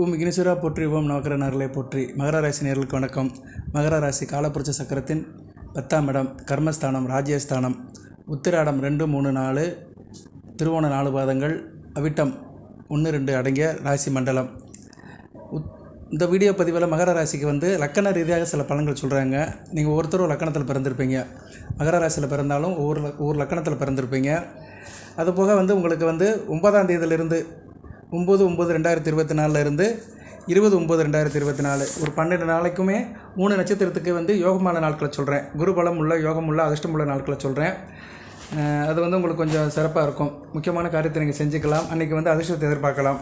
ஓம் விக்னேஸ்வரா போற்றி ஓம் நவக்கர நரலை போற்றி. மகர ராசி நேர்களுக்கு வணக்கம். மகர ராசி காலப்புரட்ச சக்கரத்தின் பத்தாம் இடம் கர்மஸ்தானம் ராஜ்யஸ்தானம் உத்திராடம் ரெண்டு மூணு நாலு திருவோண நாலு பாதங்கள் அவிட்டம் ஒன்று ரெண்டு அடங்கிய ராசி மண்டலம். உத் இந்த வீடியோ பதிவில் மகர ராசிக்கு வந்து லக்கண ரீதியாக சில பலன்கள் சொல்கிறாங்க நீங்கள் ஒவ்வொருத்தரும் லக்கணத்தில் பிறந்திருப்பீங்க. மகர ராசியில் பிறந்தாலும் ஒவ்வொரு ஒவ்வொரு லக்கணத்தில் பிறந்திருப்பீங்க. அதுபோக வந்து உங்களுக்கு வந்து ஒன்பதாம் தேதியிலிருந்து ஒம்பது ஒம்பது ரெண்டாயிரத்தி இருபத்தி நாலுலேருந்து இருந்து இருபது ஒம்பது ரெண்டாயிரத்தி இருபத்தி நாலு. ஒரு பன்னெண்டு நாளைக்குமே மூணு நட்சத்திரத்துக்கு வந்து யோகமான நாட்களை சொல்கிறேன் குருபலம் உள்ள யோகம் உள்ள அதிர்ஷ்டம் உள்ள நாட்களை சொல்கிறேன் அது வந்து உங்களுக்கு கொஞ்சம் சிறப்பாக இருக்கும். முக்கியமான காரியத்தை நீங்கள் செஞ்சுக்கலாம். அன்றைக்கி வந்து அதிர்ஷ்டத்தை எதிர்பார்க்கலாம்.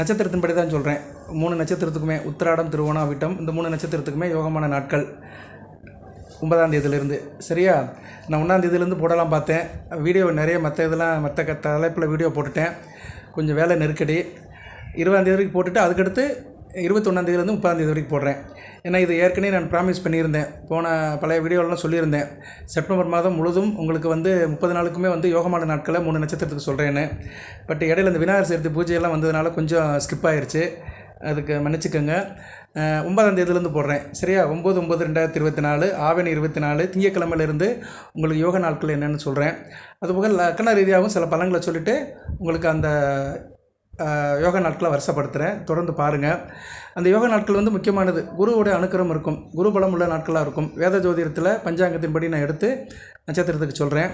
நட்சத்திரத்தின்படி தான் சொல்கிறேன் மூணு நட்சத்திரத்துக்குமே உத்திராடம் திருவோணம் விட்டம் இந்த மூணு நட்சத்திரத்துக்குமே யோகமான நாட்கள் ஒன்பதாம் தேதியிலேருந்து. சரியா? நான் ஒன்றாம் தேதியிலேருந்து போடலாம் பார்த்தேன். வீடியோ நிறைய மற்ற இதெல்லாம் மற்ற க தலைப்பில் வீடியோ போட்டுட்டேன். கொஞ்சம் வேலை நெருக்கடி. இருபதாந்தேதி வரைக்கும் போட்டுட்டு அதுக்கடுத்து இருபத்தொன்னாம் முப்பதாந்தேதி வரைக்கும் போடுறேன். ஏன்னா இது ஏற்கனவே நான் ப்ராமிஸ் பண்ணியிருந்தேன். போன பழைய வீடியோலாம் சொல்லியிருந்தேன். செப்டம்பர் மாதம் முழுதும் உங்களுக்கு வந்து முப்பது நாளுக்குமே வந்து யோகமான நாட்களை மூணு நட்சத்திரத்துக்கு சொல்கிறேன்னு பட் இடையில இந்த விநாயகர் சதுர்த்தி பூஜையெல்லாம் வந்ததுனால கொஞ்சம் ஸ்கிப் ஆயிடுச்சு அதுக்கு மன்னிச்சுக்கோங்க. ஒன்பதாம் தேதியிலேருந்து போடுறேன். சரியா? ஒம்பது ஒம்பது ரெண்டாயிரத்தி இருபத்தி நாலு ஆவணி இருபத்தி நாலு திங்கக்கிழமையிலேருந்து உங்களுக்கு யோக நாட்கள் என்னென்னு சொல்கிறேன் அதுபோக லக்கண ரீதியாகவும் சில பழங்களை சொல்லிவிட்டு உங்களுக்கு அந்த யோகா யோக நாட்களை வருஷப்படுத்துகிறேன் தொடர்ந்து பாருங்கள் அந்த யோக நாட்கள் வந்து முக்கியமானது. குருவோட அனுக்கிரம் இருக்கும். குரு பலம் உள்ள நாட்களாக இருக்கும். வேத ஜோதிடத்தில் பஞ்சாங்கத்தின்படி நான் எடுத்து நட்சத்திரத்துக்கு சொல்கிறேன்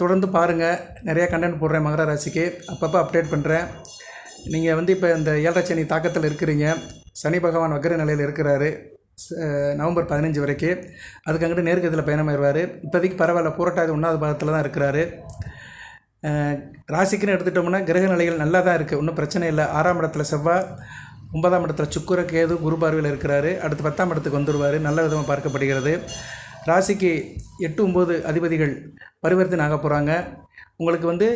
தொடர்ந்து பாருங்கள் நிறையா கண்டென்ட் போடுறேன் மகர ராசிக்கு. அப்பப்போ அப்டேட் பண்ணுறேன் நீங்கள் வந்து இப்போ இந்த ஏழரை சனி தாக்கத்தில் இருக்கிறீங்க. சனி பகவான் வக்கர நிலையில் இருக்கிறாரு. நவம்பர் பதினஞ்சு வரைக்கும் அதுக்கு அங்கிட்டு நேர்கதியில் பயணமாயிருவார் இப்போதைக்கு பரவாயில்ல பூரட்டாதி ஒன்றாவது பாதத்தில் தான் இருக்கிறாரு. ராசிக்குன்னு எடுத்துட்டோம்னா கிரக நிலைகள் நல்லா தான் இருக்குது ஒன்றும் பிரச்சனை இல்லை. ஆறாம் இடத்துல செவ்வாய் ஒன்பதாம் இடத்துல சுக்குர கேது குரு பார்வையில் இருக்கிறாரு. அடுத்து பத்தாம் இடத்துக்கு வந்துடுவார் நல்ல விதமாக பார்க்கப்படுகிறது. ராசிக்கு எட்டு ஒம்பது அதிபதிகள் பரிவர்த்தனை ஆக போகிறாங்க உங்களுக்கு வந்து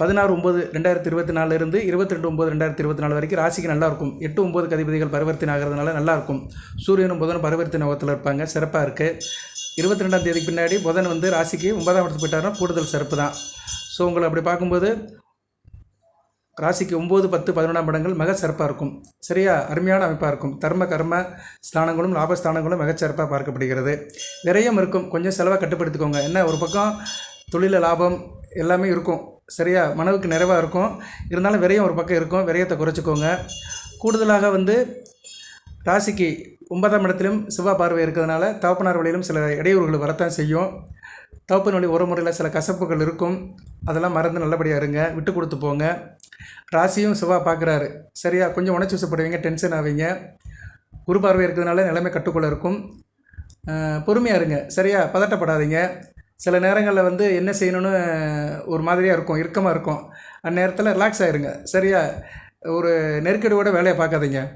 பதினாறு ஒம்பது ரெண்டாயிரத்தி இருபத்தி நாலுலேருந்து இருபத்தி ரெண்டு ஒம்பது ரெண்டாயிரத்தி இருபத்தி நாலு வரைக்கும் ராசிக்கு நல்லா இருக்கும் எட்டு ஒம்பது கதிபதிகள் பரிவர்த்தனை ஆகிறதுனால நல்லா இருக்கும் சூரியனும் புதனும் பரிவர்த்தனை நோகத்தில் இருப்பாங்க. சிறப்பாக இருக்குது இருபத்தி ரெண்டாம் தேதிக்கு பின்னாடி புதன் வந்து ராசிக்கு ஒன்பதாம் இடத்துக்கு போயிட்டாருன்னா கூடுதல் சிறப்பு தான். ஸோ உங்களை அப்படி பார்க்கும்போது ராசிக்கு ஒம்பது பத்து பதினொன்றாம் இடங்கள் மிக சிறப்பாக இருக்கும். சரியா? அருமையான அமைப்பாக இருக்கும். தர்ம கர்ம ஸ்தானங்களும் லாபஸ்தானங்களும் மிகச்சிறப்பாக பார்க்கப்படுகிறது. விரயம் இருக்கும். கொஞ்சம் செலவாக கட்டுப்படுத்திக்கோங்க. என்ன? ஒரு பக்கம் தொழில லாபம் எல்லாமே இருக்கும். சரியா மனதுக்கு நிறைவாக இருக்கும். இருந்தாலும் விரயம் ஒரு பக்கம் இருக்கும். விரயத்தை குறைச்சிக்கோங்க. கூடுதலாக வந்து ராசிக்கு ஒன்பதாம் இடத்திலும் செவ்வாய் பார்வை இருக்கிறதுனால தகப்பனார் வழியிலும் சில இடையூறுகள் வரத்தான் செய்யும். தகப்பன் வழி முறையில் சில கசப்புகள் இருக்கும். அதெல்லாம் மறந்து நல்லபடியாக இருங்க. விட்டு கொடுத்து போங்க. ராசியும் செவ்வாய் பார்க்குறாரு. சரியா? கொஞ்சம் உணர்ச்சி வசப்படுவீங்க. டென்ஷன் ஆவீங்க. குரு பார்வை இருக்கிறதுனால நிலைமை கட்டுக்குள்ளே இருக்கும். பொறுமையாக இருங்க. சரியா? பதட்டப்படாதீங்க. சில நேரங்களில் வந்து என்ன செய்யணும்னு ஒரு மாதிரியாக இருக்கும் இறுக்கமாக இருக்கும். அந்நேரத்தில் ரிலாக்ஸ் ஆயிருங்க. சரியா? ஒரு நெருக்கடியோட வேலையை பார்க்காதீங்க.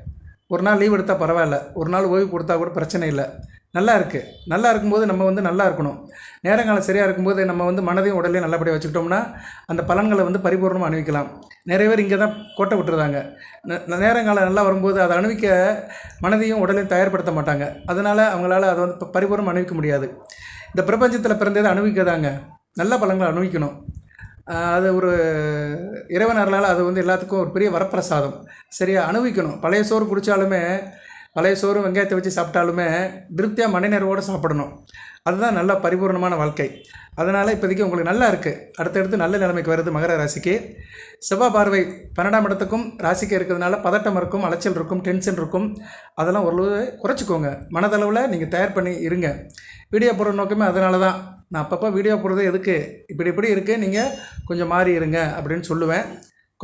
ஒரு நாள் லீவ் எடுத்தால் பரவாயில்ல. ஒரு நாள் ஓய்வு கொடுத்தா கூட பிரச்சனை இல்லை. நல்லா இருக்குது நல்லா இருக்கும்போது நம்ம வந்து நல்லா இருக்கணும். நேரங்காலம் சரியாக இருக்கும்போது நம்ம வந்து மனதையும் உடலையும் நல்லபடியாக வச்சுக்கிட்டோம்னா அந்த பலன்களை வந்து பரிபூர்ணமாக அணிவிக்கலாம் நிறைய பேர் இங்கே தான் கோட்டை விட்டுருதாங்க. ந- நேரங்காலம் நல்லா வரும்போது அதை அணிவிக்க மனதையும் உடலையும் தயார்படுத்த மாட்டாங்க. அதனால் அவங்களால அதை வந்து பரிபூர்ணம் அணிவிக்க முடியாது. இந்த பிரபஞ்சத்தில் பிறந்ததை அனுபவிக்கதாங்க நல்ல பழங்களை அனுபவிக்கணும் அது ஒரு இறைவன் அருளால் அது வந்து எல்லாத்துக்கும் ஒரு பெரிய வரப்பிரசாதம். சரியா அனுபவிக்கணும் பழைய சோறு குடித்தாலுமே பழைய சோறு வெங்காயத்தை வச்சு சாப்பிட்டாலுமே திருப்தியாக மனநிறைவோடு சாப்பிடணும். அதுதான் நல்ல பரிபூர்ணமான வாழ்க்கை. அதனால் இப்போதைக்கு உங்களுக்கு நல்லா இருக்குது அடுத்தடுத்து நல்ல நிலைமைக்கு வருது மகர ராசிக்கு. செவ்வாய் பார்வை பன்னெண்டாம் இடத்துக்கும் ராசிக்கு இருக்கிறதுனால பதட்டம் இருக்கும் அலைச்சல் இருக்கும் டென்ஷன் இருக்கும். அதெல்லாம் ஓரளவு குறைச்சிக்கோங்க. மனதளவில் நீங்கள் தயார் பண்ணி இருங்க. வீடியோ போடுற நோக்கமே அதனால தான். நான் அப்பப்போ வீடியோ போடுறது எதுக்கு? இப்படி இப்படி இருக்குது நீங்கள் கொஞ்சம் மாறி இருங்க அப்படின்னு சொல்லுவேன்.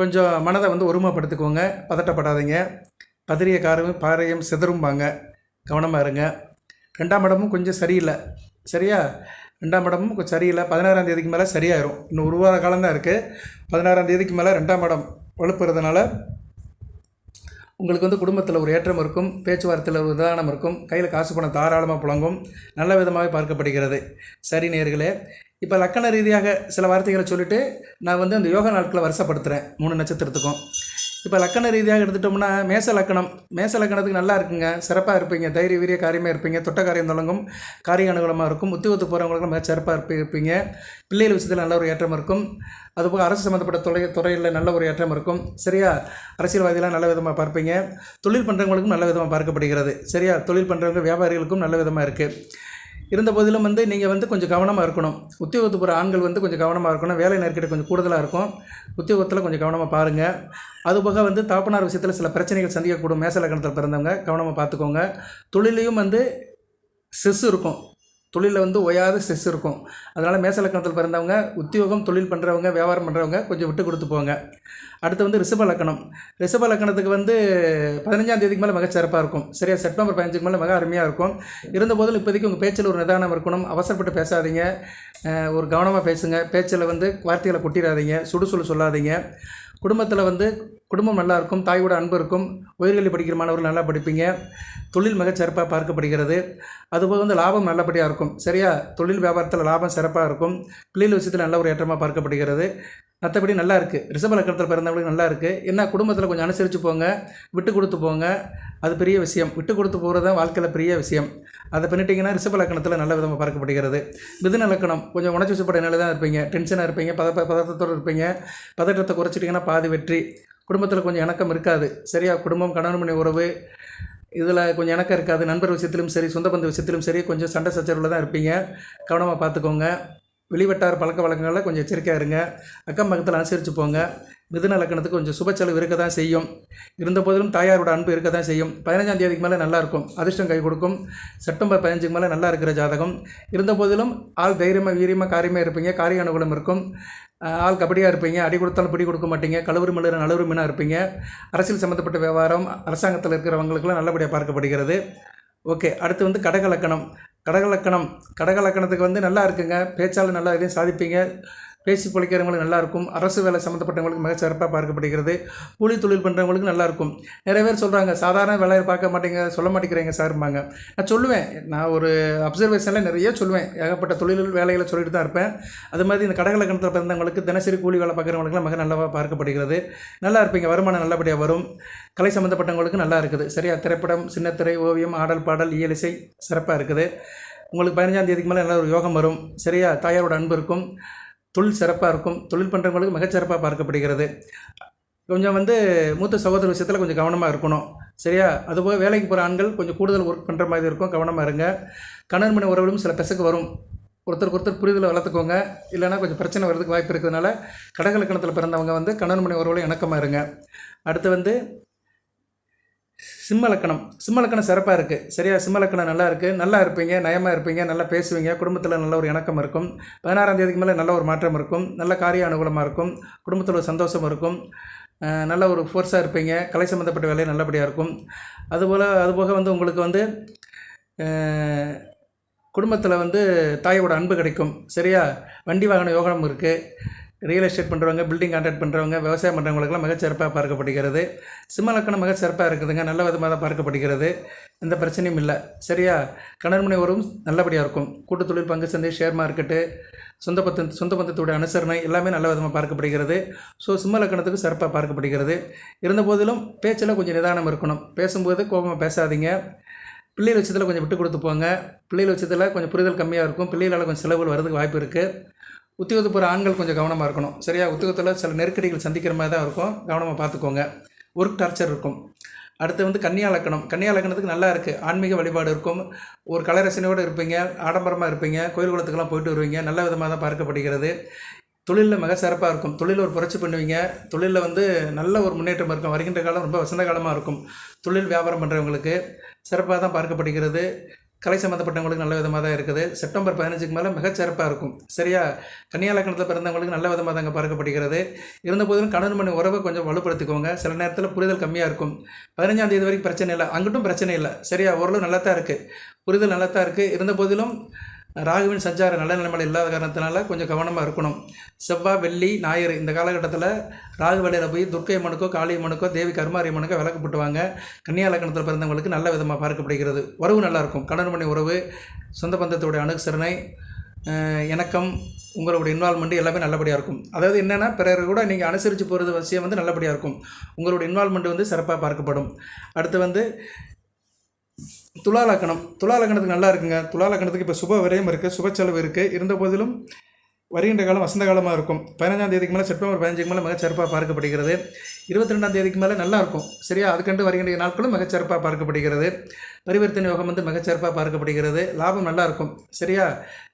கொஞ்சம் மனதை வந்து ஒருமைப்படுத்திக்கோங்க. பதட்டப்படாதீங்க. பதறிய காரும் பாறையும் சிதறும்பாங்க. கவனமாக இருங்க. ரெண்டாம் இடமும் கொஞ்சம் சரியில்லை. சரியா? ரெண்டாம் இடமும் கொஞ்சம் சரியில்லை. பதினாறாம் தேதிக்கு மேலே சரியாயிரும். இன்னும் ஒரு வார காலம் தான் இருக்குது பதினாறாம் தேதிக்கு மேலே ரெண்டாம் இடம் வலுப்புறதுனால உங்களுக்கு வந்து குடும்பத்தில் ஒரு ஏற்றம் இருக்கும். பேச்சுவார்த்தையில் ஒரு உதாரணம் இருக்கும். கையில் காசு பணம் தாராளமாக புழங்கும். நல்ல விதமாகவே பார்க்கப்படுகிறது. சரி நேர்களே இப்போ லக்கண ரீதியாக சில வார்த்தைகளை சொல்லிவிட்டு நான் வந்து அந்த யோகா நாட்களை வருஷப்படுத்துகிறேன் மூணு நட்சத்திரத்துக்கும். இப்போ லக்கண ரீதியாக எடுத்துட்டோம்னா மேச லக்கணம். மேச லக்கணத்துக்கு நல்லா இருக்குங்க. சிறப்பாக இருப்பீங்க. தைரிய வீரிய காரியமாக இருப்பீங்க. தொட்ட காரியம் தொடங்கும். காரிய அனுகூலமாக இருக்கும். உத்தியோகத்து போகிறவங்களுக்கு மிக சிறப்பாக இருப்பி இருப்பீங்க. பிள்ளைகள் விஷயத்தில் நல்ல ஒரு ஏற்றம் இருக்கும். அதுபோக அரசு சம்மந்தப்பட்ட துறை துறையில் நல்ல ஒரு ஏற்றம் இருக்கும். சரியா? அரசியல்வாதிகளாக நல்ல விதமாக பார்ப்பீங்க. தொழில் பண்ணுறவங்களுக்கும் நல்ல விதமாக பார்க்கப்படுகிறது. சரியா? தொழில் பண்ணுறவங்க வியாபாரிகளுக்கும் நல்ல விதமாக இருக்குது இருந்த போதிலும் வந்து நீங்கள் வந்து கொஞ்சம் கவனமாக இருக்கணும். உத்தியோகத்து போகிற ஆண்கள் வந்து கொஞ்சம் கவனமாக இருக்கணும். வேலை நெருக்கடி கொஞ்சம் கூடுதலாக இருக்கும். உத்தியோகத்தில் கொஞ்சம் கவனமாக பாருங்கள் அதுபோக வந்து தாப்பனார் விஷயத்தில் சில பிரச்சனைகள் சந்திக்கக்கூடும். மேசலக்கணத்தில் பிறந்தவங்க கவனமாக பார்த்துக்கோங்க. தொழிலையும் வந்து ஸ்ட்ரெஸ் இருக்கும். தொழிலில் வந்து ஓயாத ஸ்ட்ரெஸ் இருக்கும். அதனால் மேச லக்கணத்தில் பிறந்தவங்க உத்தியோகம் தொழில் பண்ணுறவங்க வியாபாரம் பண்ணுறவங்க கொஞ்சம் விட்டு கொடுத்து போங்க. அடுத்து வந்து ரிஷப லக்கணம். ரிஷப லக்கணத்துக்கு வந்து பதினஞ்சாம் தேதிக்கு மேலே மிகச்சிறப்பாக இருக்கும். சரியா? செப்டம்பர் பதினஞ்சுக்கு மேலே மிக அருமையாக இருக்கும். இருந்த போதிலும் இப்போதைக்கு உங்கள் பேச்சில் ஒரு நிதானம் இருக்கணும். அவசரப்பட்டு பேசாதீங்க. ஒரு கவனமாக பேசுங்க. பேச்சில் வந்து வார்த்தைகளை கொட்டிடாதீங்க சுடுசொல் சொல்லாதீங்க. குடும்பத்தில் வந்து குடும்பம் நல்லா இருக்கும் தாயோட அன்பு இருக்கும். உயர்கல்வி படிக்கிற மாணவர்கள் நல்லா படிப்பீங்க. தொழில் மிக சிறப்பாக பார்க்கப்படுகிறது. அதுபோக வந்து லாபம் நல்லபடியாக இருக்கும். சரியா? தொழில் வியாபாரத்தில் லாபம் சிறப்பாக இருக்கும். பிள்ளைகள் விஷயத்தில் நல்ல ஒரு ஏற்றமாக பார்க்கப்படுகிறது. மற்றபடி நல்லா இருக்குது ரிஷப லக்கணத்தில் பிறந்தவங்களுக்கு நல்லா இருக்குது என்ன குடும்பத்தில் கொஞ்சம் அனுசரித்து போங்க. விட்டு கொடுத்து போங்க. அது பெரிய விஷயம். விட்டு கொடுத்து போகிறது தான் வாழ்க்கையில் பெரிய விஷயம். அதை பண்ணிட்டீங்கன்னா ரிஷப லக்கணத்தில் நல்ல விதமாக பார்க்கப்படுகிறது மிதுன லக்கணம் கொஞ்சம் உணர்ச்சி வசப்பட்ட நிலை தான் இருப்பீங்க. டென்ஷனாக இருப்பீங்க. பத பதட்டத்தோடு இருப்பீங்க. பதட்டத்தை குறைச்சிட்டிங்கன்னா பாதி வெற்றி. குடும்பத்தில் கொஞ்சம் இணக்கம் இருக்காது. சரியா குடும்பம் கணவன் மணி உறவு இதில் கொஞ்சம் இணக்கம் இருக்காது. நண்பர் விஷயத்திலும் சரி சொந்த பந்த விஷயத்திலும் சரி கொஞ்சம் சண்டை சச்சரவில் தான் இருப்பீங்க. கவனமாக பார்த்துக்கோங்க. வெளிவட்டார பழக்க வழக்கங்களில் கொஞ்சம் எச்சரிக்கையாக இருங்க. அக்கம் பக்கத்தில் அனுசரித்து போங்க. மிதுன லக்கணத்துக்கு கொஞ்சம் சுப செலவு இருக்க தான் செய்யும். இருந்த போதிலும் தாயாரோட அன்பு இருக்க தான் செய்யும். பதினஞ்சாம் தேதிக்கு மேலே நல்லா இருக்கும். அதிர்ஷ்டம் கை கொடுக்கும். செப்டம்பர் பதினஞ்சுக்கு மேலே நல்லா இருக்கிற ஜாதகம். இருந்த போதிலும் ஆள் தைரியமாக வீரியமாக காரியமாக இருப்பீங்க. காரிய அனுகூலம் இருக்கும். ஆள் கபடியாக இருப்பீங்க. அடி கொடுத்தாலும் பிடி கொடுக்க மாட்டீங்க. கழுவுறு மலர் நழுவுறு மீனாக இருப்பீங்க. அரசியல் சம்மந்தப்பட்ட வியாபாரம் அரசாங்கத்தில் இருக்கிறவங்களுக்கெல்லாம் நல்லபடியாக பார்க்கப்படுகிறது. ஓகே அடுத்து வந்து கடகலக்கணம் கடகலக்கணம் கடகலக்கணத்துக்கு வந்து நல்லா இருக்குங்க. பேச்சாலும் நல்லா எதையும் சாதிப்பீங்க. பேசி பொழைக்கிறவங்களுக்கு நல்லாயிருக்கும். அரசு வேலை சம்மந்தப்பட்டவங்களுக்கு மிக சிறப்பாக பார்க்கப்படுகிறது. கூலி தொழில் பண்ணுறவங்களுக்கு நல்லாயிருக்கும். நிறைய பேர் சொல்கிறாங்க சாதாரண வேலையை பார்க்க மாட்டேங்க சொல்ல மாட்டேங்கிறீங்க சார்பாங்க நான் சொல்லுவேன். நான் ஒரு அப்சர்வேஷனில் நிறைய சொல்லுவேன். ஏகப்பட்ட தொழில் வேலைகளை சொல்லிட்டு தான் இருப்பேன். அது மாதிரி இந்த கடகலக்கணத்தில் பிறந்தவங்களுக்கு தினசரி கூலி வேலை பார்க்குறவங்களுக்குலாம் மிக நல்லா பார்க்கப்படுகிறது. நல்லா இருப்பீங்க. வருமானம் நல்லபடியாக வரும். கலை சம்மந்தப்பட்டவங்களுக்கு நல்லா இருக்குது. சரியா திரைப்படம் சின்னத்திரை ஓவியம் ஆடல் பாடல் இயலிசை சிறப்பாக இருக்குது. உங்களுக்கு பதினஞ்சாம் தேதிக்கு மேலே நல்ல ஒரு யோகம் வரும். சரியா தாயாரோட அன்பு இருக்கும். தொழில் சிறப்பாக இருக்கும். தொழில் பண்ணுறவங்களுக்கு மிகச்சிறப்பாக பார்க்கப்படுகிறது. கொஞ்சம் வந்து மூத்த சகோதர விஷயத்தில் கொஞ்சம் கவனமாக இருக்கணும். சரியா? அதுபோக வேலைக்கு போகிற ஆண்கள் கொஞ்சம் கூடுதல் ஒர்க் பண்ணுற மாதிரி இருக்கும். கவனமாக இருங்க. கணவன் உறவுகளும் உறவிலும் சில பெசக்கு வரும். ஒருத்தருக்கு ஒருத்தர் புரிதலை வளர்த்துக்கோங்க. இல்லைன்னா கொஞ்சம் பிரச்சனை வர்றதுக்கு வாய்ப்பு இருக்கிறதுனால கடகலக்கணத்தில் பிறந்தவங்க வந்து கணவன் மணி உறவுகளும் இணக்கமாக இருங்க. அடுத்து வந்து சிம்ம லக்கணம் சிம்ம லக்கணம் சிறப்பாக இருக்குது சரியா? சிம்ம லக்கணம் நல்லா இருக்குது நல்லா இருப்பீங்க நயமாக இருப்பீங்க நல்லா பேசுவீங்க. குடும்பத்தில் நல்ல ஒரு இணக்கம் இருக்கும். பதினாறாம் தேதிக்கு மேலே நல்ல ஒரு மாற்றம் இருக்கும். நல்ல காரிய அனுகூலமாக இருக்கும். குடும்பத்தில் ஒரு சந்தோஷம் இருக்கும். நல்ல ஒரு ஃபோர்ஸாக இருப்பீங்க. கலை சம்மந்தப்பட்ட வேலையை நல்லபடியாக இருக்கும். அதுபோல் அதுபோக வந்து உங்களுக்கு வந்து குடும்பத்தில் வந்து தாயோட அன்பு கிடைக்கும். சரியா? வண்டி வாகன யோகம் இருக்குது ரியல் எஸ்டேட் பண்ணுறவங்க பில்டிங் கான்ட்ராக்ட் பண்ணுறவங்க விவசாயம் பண்ணுறவங்களுக்குலாம் மிகச்சிறப்பாக பார்க்கப்படுகிறது. சிம்ம லக்கணம் மிகச்சிறப்பாக இருக்குதுங்க. நல்ல விதமாக தான் பார்க்கப்படுகிறது. எந்த பிரச்சனையும் இல்லை. சரியா? கணர்மனை உறவும் நல்லபடியாக இருக்கும். கூட்டு தொழில் பங்கு சந்தை ஷேர் மார்க்கெட்டு சொந்த பத்து சொந்த பந்தத்துடைய அனுசரணை எல்லாமே நல்ல விதமாக பார்க்கப்படுகிறது. ஸோ சிம்ம லக்கணத்துக்கு சிறப்பாக பார்க்கப்படுகிறது. இருந்த போதிலும் பேச்சில் கொஞ்சம் நிதானம் இருக்கணும். பேசும்போது கோபமாக பேசாதீங்க. பிள்ளைகள் விஷயத்தில் கொஞ்சம் விட்டு கொடுத்து போங்க. பிள்ளைகள் விஷயத்தில் கொஞ்சம் புரிதல் கம்மியாக இருக்கும். பிள்ளைகளால் கொஞ்சம் செலவுகள் வரதுக்கு வாய்ப்பு இருக்குது உத்தியோகத்து போகிற ஆண்கள் கொஞ்சம் கவனமாக இருக்கணும். சரியா? உத்தியோகத்தில் சில நெருக்கடிகள் சந்திக்கிற மாதிரி தான் இருக்கும். கவனமாக பார்த்துக்கோங்க. ஒர்க் டார்ச்சர் இருக்கும். அடுத்து வந்து கன்னியா லக்கணம். கன்னியா லக்கணத்துக்கு நல்லா இருக்குது ஆன்மீக வழிபாடு இருக்கும். ஒரு கலரசனையோடு இருப்பீங்க. ஆடம்பரமாக இருப்பீங்க. கோயில் குளத்துக்கெல்லாம் போயிட்டு வருவீங்க. நல்ல விதமாக தான் பார்க்கப்படுகிறது. தொழிலில் மிக சிறப்பாக இருக்கும். தொழிலில் ஒரு புரட்சி பண்ணுவீங்க. தொழிலில் வந்து நல்ல ஒரு முன்னேற்றம் இருக்கும். வருகின்ற காலம் ரொம்ப வசந்த காலமாக இருக்கும். தொழில் வியாபாரம் பண்ணுறவங்களுக்கு சிறப்பாக தான் பார்க்கப்படுகிறது. கலை சம்மந்தப்பட்டவங்களுக்கு நல்ல விதமாக தான் இருக்குது. செப்டம்பர் பதினஞ்சுக்கு மேலே மிகச்சிறப்பாக இருக்கும். சரியா? கன்னியா லக்கணத்தில் பிறந்தவங்களுக்கு நல்ல விதமாக தாங்க பார்க்கப்படுகிறது. இருந்த போதிலும் கணவன் மணி உறவை கொஞ்சம் வலுப்படுத்திக்கோங்க. சில நேரத்தில் புரிதல் கம்மியாக இருக்கும். பதினஞ்சாம் தேதி வரைக்கும் பிரச்சனை இல்லை. அங்கிட்டும் பிரச்சனை இல்லை. சரியா? ஓரளவு நல்லா தான் இருக்குது புரிதல் நல்லா தான் இருக்குது இருந்த போதிலும் ராகுவின் சஞ்சார நல்ல நிலைமையில் இல்லாத காரணத்தினால கொஞ்சம் கவனமாக இருக்கணும். செவ்வாய் வெள்ளி ஞாயிறு இந்த காலகட்டத்தில் ராகு வேலையில் போய் துர்க்கை அம்மனுக்கோ காளி அம்மனுக்கோ தேவி கருமாரி அம்மனுக்கோ விளக்கு போட்டுவாங்க. கன்னியா லக்கணத்தில் பிறந்தவங்களுக்கு நல்ல விதமாக பார்க்கப்படுகிறது. உறவு நல்லா இருக்கும். மணி உறவு சொந்த பந்தத்தோடைய அனுசரணை இணக்கம் உங்களோட இன்வால்மெண்ட் எல்லாமே நல்லபடியாக இருக்கும். அதாவது என்னென்னா பிறகு கூட நீங்கள் அனுசரித்து போகிறது விஷயம் வந்து நல்லபடியாக இருக்கும். உங்களோட இன்வால்மெண்ட் வந்து சிறப்பாக பார்க்கப்படும். அடுத்து வந்து துலா லக்கணம் துலா லக்கணத்துக்கு நல்லா இருக்குங்க. துலா லக்கணத்துக்கு இப்போ சுப விரயம் இருக்குது சுப செலவு இருக்குது இருந்த போதிலும் வருகின்ற காலம் வசந்த காலமாக இருக்கும். பதினஞ்சாம் தேதிக்கு மேலே செப்டம்பர் பதினஞ்சுக்கு மேலே மிகச்சிறப்பாக பார்க்கப்படுகிறது. இருபத்தி ரெண்டாம் தேதிக்கு மேலே நல்லா இருக்கும். சரியா? அதுக்கண்டு வருகின்ற நாட்களும் மிகச்சிறப்பாக பார்க்கப்படுகிறது. பரிவர்த்தனை யோகம் வந்து மிகச்சிறப்பாக பார்க்கப்படுகிறது. லாபம் நல்லா இருக்கும். சரியா?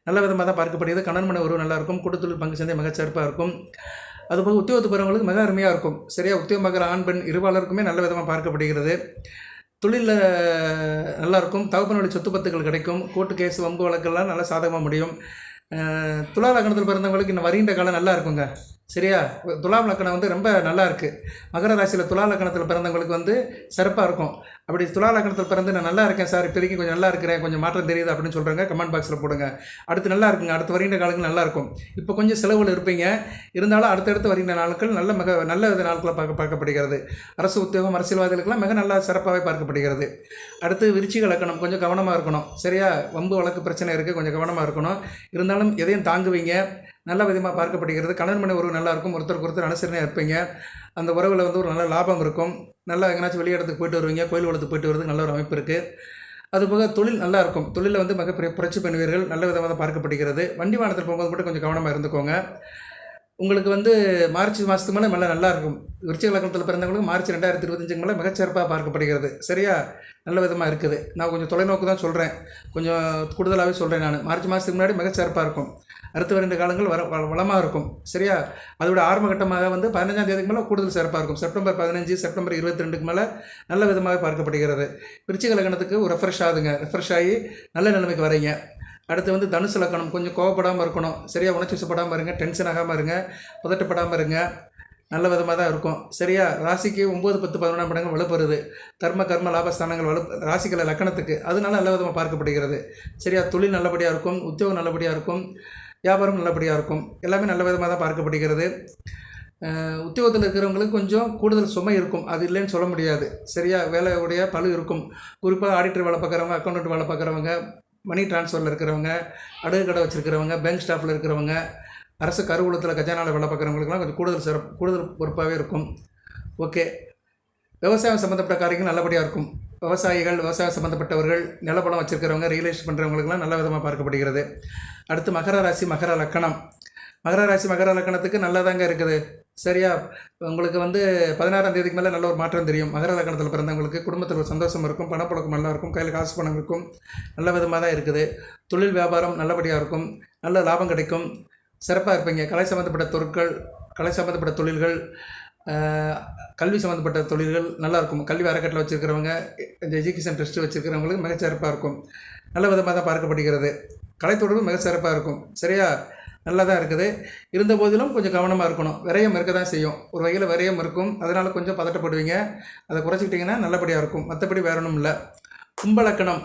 நல்ல விதமாக தான் பார்க்கப்படுகிறது. கணன் மன உறவு நல்லா இருக்கும். கூட்டத்தொழில் பங்கு சந்தை மிகச்சிறப்பாக இருக்கும். அதுபோக உத்தியோகத்து போகிறவங்களுக்கு மிக அருமையாக இருக்கும். சரியா? உத்தியோகம் பார்க்குற ஆண் பெண் இருவாளருக்குமே நல்ல விதமாக பார்க்கப்படுகிறது. தொழிலில் நல்லாயிருக்கும் தகப்பனுடைய சொத்து பத்துக்கள் கிடைக்கும். கோர்ட்டு கேஸ் வம்பு வழக்கெல்லாம் நல்லா சாதகமாக முடியும். துலா லக்னத்தில் பிறந்தவங்களுக்கு இன்னும் வருகின்ற காலம் நல்லா இருக்குங்க சரியா? துலாம் லக்கணம் வந்து ரொம்ப நல்லா இருக்குது மகர ராசியில் துலா லக்கணத்தில் பிறந்தவங்களுக்கு வந்து சிறப்பாக இருக்கும். அப்படி துலா லக்னத்தில் பிறந்து நான் நல்லா இருக்கேன் சார். இப்போதைக்கு கொஞ்சம் நல்லா இருக்கிறேன். கொஞ்சம் மாற்றம் தெரியுது அப்படின்னு சொல்கிறாங்க கமெண்ட் பாக்ஸில் போடுங்க. அடுத்து நல்லா இருக்குங்க. அடுத்து வருகின்ற காலங்கள் நல்லா இருக்கும். இப்போ கொஞ்சம் செலவில் இருப்பீங்க. இருந்தாலும் அடுத்தடுத்து வருகின்ற நாட்கள் நல்ல மிக நல்ல வித நாட்களை பார்க்க பார்க்கப்படுகிறது. அரசு உத்தியோகம் அரசியல்வாதிகளுக்கெல்லாம் மிக நல்லா சிறப்பாகவே பார்க்கப்படுகிறது. அடுத்து விருச்சிக லக்கணம். கொஞ்சம் கவனமாக இருக்கணும். சரியா? வம்பு வழக்கு பிரச்சனை இருக்குது கொஞ்சம் கவனமாக இருக்கணும். இருந்தாலும் எதையும் தாங்குவீங்க. நல்ல விதமாக பார்க்கப்படுகிறது. கணவன் மனை உறவு ஒருத்தருக்கு ஒருத்தர் அனுசரணையாக இருப்பீங்க. அந்த உறவில் வந்து ஒரு நல்ல லாபம் இருக்கும். நல்லா எங்கேனாச்சும் வெளியிடத்துக்கு போயிட்டு வருவீங்க கோயில் வளத்துக்கு போயிட்டு வரதுக்கு நல்ல ஒரு அமைப்பு இருக்குது அதுபோக தொழில் நல்லா இருக்கும். தொழிலில் வந்து மிகப்பெரிய புரட்சி பண்ணுவீர்கள் நல்ல விதமாக தான் பார்க்கப்படுகிறது வண்டி வாகனத்தில் போகும்போது மட்டும் கொஞ்சம் கவனமாக இருந்துக்கோங்க. உங்களுக்கு வந்து மார்ச் மாதத்துக்கு மேலே நல்லா நல்லா இருக்கும். விருச்சிக லக்னத்தில் பிறந்தவங்களுக்கு மார்ச் ரெண்டாயிரத்தி இருபத்தஞ்சுக்கு மேலே மிகச்சிறப்பாக பார்க்கப்படுகிறது. சரியா? நல்ல விதமாக இருக்குது. நான் கொஞ்சம் தொலைநோக்கு தான் சொல்கிறேன் கொஞ்சம் கூடுதலாகவே சொல்கிறேன் நான். மார்ச் மாதத்துக்கு முன்னாடி மிகச்சிறப்பாக இருக்கும். அடுத்து ரெண்டு காலங்கள் வர வ- வளமாக இருக்கும். சரியா? அதோட ஆரம்ப கட்டமாக வந்து பதினஞ்சாம் தேதிக்கு மேலே கூடுதல் சிறப்பாக இருக்கும். செப்டம்பர் பதினஞ்சு செப்டம்பர் இருபத்தி ரெண்டுக்கு மேலே நல்ல விதமாக பார்க்கப்படுகிறது. விருச்சிக லக்னத்துக்கு ஒரு ரெஃப்ரெஷ் ஆகுதுங்க. ரெஃப்ரெஷ் ஆகி நல்ல நிலைமைக்கு வரீங்க. அடுத்து வந்து தனுசு லக்கணம் கொஞ்சம் கோவப்படாமல் இருக்கணும். சரியாக உணர்ச்சி வசப்படாமல் இருங்க. டென்ஷன் ஆகாமல் இருங்க. பதட்டப்படாமல் இருங்க. நல்ல விதமாக தான் இருக்கும். சரியா? ராசிக்கு ஒம்பது பத்து பதினொன்றாம் இடங்கள் வலுப்பெறுது. தர்ம கர்ம லாபஸ்தானங்கள் வலு ராசிகளை லக்கணத்துக்கு அதனால நல்ல விதமாக பார்க்கப்படுகிறது. சரியா? தொழில் நல்லபடியாக இருக்கும். உத்தியோகம் நல்லபடியாக இருக்கும். வியாபாரம் நல்லபடியாக இருக்கும். எல்லாமே நல்ல விதமாக தான் பார்க்கப்படுகிறது. உத்தியோகத்தில் இருக்கிறவங்களுக்கு கொஞ்சம் கூடுதல் சுமை இருக்கும். அது இல்லைன்னு சொல்ல முடியாது. சரியா? வேலையுடைய பழு இருக்கும். குறிப்பாக ஆடிட்டர் வேலை பார்க்குறவங்க அக்கௌண்டன்ட் வேலை பார்க்குறவங்க மணி ட்ரான்ஸ்ஃபரில் இருக்கிறவங்க அடகு கடை வச்சுருக்கிறவங்க பேங்க் ஸ்டாஃபில் இருக்கிறவங்க அரசு கருவூலத்தில் கஜானாவில் வேலை பார்க்குறவங்களுக்குலாம் கொஞ்சம் கூடுதல் சிறப்பு கூடுதல் பொறுப்பாகவே இருக்கும். ஓகே விவசாயம் சம்மந்தப்பட்ட காரியங்கள் நல்லபடியாக இருக்கும். விவசாயிகள் விவசாயம் சம்மந்தப்பட்டவர்கள் நிலப்பலம் வச்சுருக்கிறவங்க ரியல் எஸ்டேட் பண்ணுறவங்களுக்குலாம் நல்ல விதமாக பார்க்கப்படுகிறது. அடுத்து மகர ராசி மகர லக்கணம். மகர ராசி மகர லக்கணத்துக்கு நல்லதாங்க இருக்குது. சரியா? உங்களுக்கு வந்து பதினாறாம் தேதிக்கு மேலே நல்ல ஒரு மாற்றம் தெரியும். மகர லக்கணத்தில் பிறந்தவங்களுக்கு குடும்பத்தில் ஒரு சந்தோஷம் இருக்கும் பணப்பழக்கம் நல்லா இருக்கும் கையில் காசு பணம் இருக்கும் நல்ல விதமாக தான் இருக்குது. தொழில் வியாபாரம் நல்லபடியாக இருக்கும் நல்ல லாபம் கிடைக்கும். சிறப்பாக இருப்பீங்க. கலை சம்மந்தப்பட்ட பொருட்கள் கலை சம்மந்தப்பட்ட தொழில்கள் கல்வி சம்மந்தப்பட்ட தொழில்கள் நல்லா இருக்கும் கல்வி அறக்கட்டளை வச்சுருக்கிறவங்க இந்த எஜுகேஷன் ட்ரஸ்ட் வச்சுருக்கிறவங்களுக்கு மிகச்சிறப்பாக இருக்கும். நல்ல விதமாக தான் பார்க்கப்படுகிறது. கலைத்தொடர்பு மிக சிறப்பாக இருக்கும். சரியா? நல்லா தான் இருக்குது. இருந்த போதிலும் கொஞ்சம் கவனமாக இருக்கணும். விரயம் இருக்க தான் செய்யும். ஒரு வகையில் விரயம் இருக்கும். அதனால் கொஞ்சம் பதட்டப்படுவீங்க. அதை குறைச்சிக்கிட்டிங்கன்னா நல்லபடியாக இருக்கும். மற்றபடி வேற ஒன்றும் இல்லை. கும்பலக்கணம்.